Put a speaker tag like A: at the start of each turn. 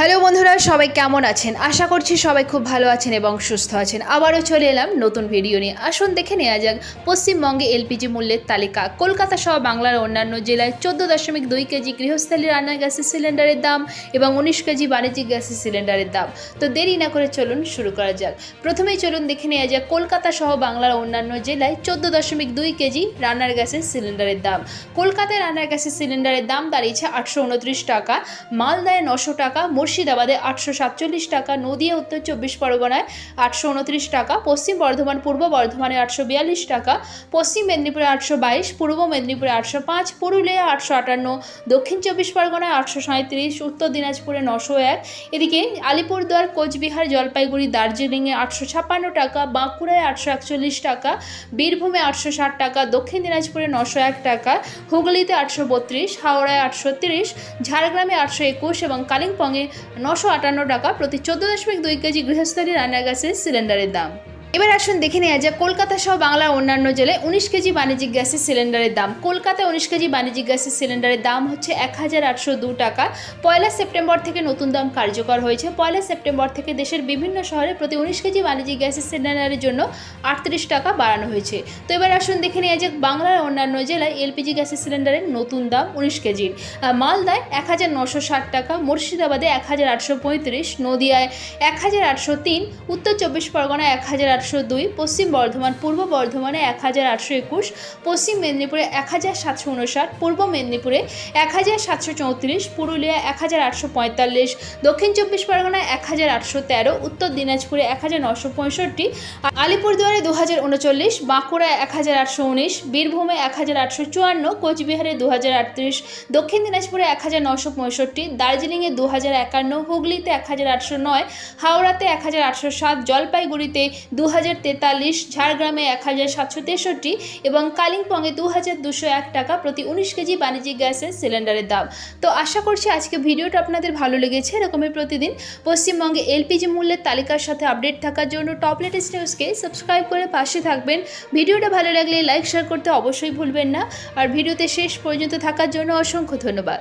A: Hello বন্ধুরা, সবাই কেমন আছেন? আশা করছি সবাই খুব ভালো আছেন এবং সুস্থ আছেন। আবারও চলে এলাম নতুন ভিডিও নিয়ে। আসুন দেখে নেওয়া যাক, পশ্চিমবঙ্গে এলপিজি মূল্যের তালিকা। কলকাতা সহ বাংলার অন্যান্য জেলায় চোদ্দ দশমিক দুই কেজি গৃহস্থলী রান্নার গ্যাসের সিলিন্ডারের দাম এবং উনিশ কেজি বাণিজ্যিক গ্যাসের সিলিন্ডারের দাম। তো দেরি না করে চলুন শুরু করা যাক। প্রথমেই চলুন দেখে নেওয়া যাক, কলকাতা সহ বাংলার অন্যান্য জেলায় চোদ্দ দশমিক দুই কেজি রান্নার গ্যাসের সিলিন্ডারের দাম। কলকাতায় রান্নার গ্যাসের সিলিন্ডারের দাম দাঁড়িয়েছে আটশো উনত্রিশ টাকা, মালদায় নশো টাকা মুর্শিদাবাদে আটশো সাতচল্লিশ টাকা, নদিয়া, উত্তর চব্বিশ পরগনায় আটশো উনত্রিশ টাকা, পশ্চিম বর্ধমান, পূর্ব বর্ধমানে আটশো বিয়াল্লিশ টাকা, পশ্চিম মেদিনীপুরে আটশো বাইশ, পূর্ব মেদিনীপুরে আটশো পাঁচ পুরুলিয়া আটশো আটান্ন, দক্ষিণ চব্বিশ পরগনায় আটশো সাঁত্রিশ উত্তর দিনাজপুরে নশো এক। এদিকে আলিপুরদুয়ার, কোচবিহার, জলপাইগুড়ি, দার্জিলিংয়ে আটশো ছাপ্পান্ন টাকা, বাঁকুড়ায় আটশো একচল্লিশ টাকা, বীরভূমে আটশো ষাট টাকা, দক্ষিণ দিনাজপুরে নশো এক টাকা, হুগলিতে আটশো বত্রিশ, হাওড়ায় আটশো তিরিশ, ঝাড়গ্রামে আটশো একুশ এবং কালিম্পংয়ে নশো আটান্ন টাকা প্রতি চোদ্দ দশমিক দুই কেজি গৃহস্থলী রান্নার গ্যাসের সিলিন্ডারের দাম। এবার আসুন দেখে নেওয়া যাক, কলকাতা সহ বাংলার অন্যান্য জেলায় উনিশ কেজি বাণিজ্যিক গ্যাসের সিলিন্ডারের দাম। কলকাতায় উনিশ কেজি বাণিজ্যিক গ্যাসের সিলিন্ডারের দাম হচ্ছে এক হাজার আটশো দু টাকা। পয়লা সেপ্টেম্বর থেকে নতুন দাম কার্যকর হয়েছে। পয়লা সেপ্টেম্বর থেকে দেশের বিভিন্ন শহরে প্রতি উনিশ কেজি বাণিজ্যিক গ্যাসের সিলিন্ডারের জন্য আটত্রিশ টাকা বাড়ানো হয়েছে। তো এবার আসুন দেখে নেওয়া যাক, বাংলার অন্যান্য জেলায় এলপিজি গ্যাসের সিলিন্ডারের নতুন দাম উনিশ কেজির মালদায় এক হাজার নশো ষাট টাকা, মুর্শিদাবাদে এক হাজার আটশো পঁয়ত্রিশ, নদিয়ায় এক হাজার আটশো তিন, উত্তর চব্বিশ পরগনায় এক হাজার আটশো দুই পশ্চিম বর্ধমান পূর্ব বর্ধমানে এক হাজার আটশো একুশ পশ্চিম মেদিনীপুরে এক হাজার সাতশো উনষাট পূর্ব মেদিনীপুরে এক হাজার সাতশো চৌত্রিশ পুরুলিয়া এক হাজার আটশো পঁয়তাল্লিশ দক্ষিণ চব্বিশ পরগনায় এক হাজার আটশো তেরো উত্তর দিনাজপুরে এক হাজার নশো পঁয়ষট্টি আলিপুরদুয়ারে দু হাজার উনচল্লিশ বাঁকুড়ায় এক হাজার আটশো উনিশ বীরভূমে এক হাজার আটশো চুয়ান্ন কোচবিহারে দু হাজার আটত্রিশ দক্ষিণ দিনাজপুরে এক হাজার নশো পঁয়ষট্টি দার্জিলিংয়ে দু হাজার একান্ন হুগলিতে এক হাজার আটশো নয় হাওড়াতে এক হাজার আটশো সাত জলপাইগুড়িতে দু হাজার তেতাল্লিশ ঝাড়গ্রামে এক হাজার সাতশো তেষট্টি এবং কালিম্পংয়ে দু হাজার দুশো এক টাকা প্রতি উনিশ কেজি বাণিজ্যিক গ্যাসের সিলিন্ডারের দাম। তো আশা করছি আজকে ভিডিওটা আপনাদের ভালো লেগেছে। এরকমই প্রতিদিন পশ্চিমবঙ্গে এলপিজি মূল্যের তালিকার সাথে আপডেট থাকার জন্য টপ লেটেস্ট নিউজকে সাবস্ক্রাইব করে পাশে থাকবেন। ভিডিওটা ভালো লাগলে লাইক, শেয়ার করতে অবশ্যই ভুলবেন না। আর ভিডিওতে শেষ পর্যন্ত থাকার জন্য অসংখ্য ধন্যবাদ।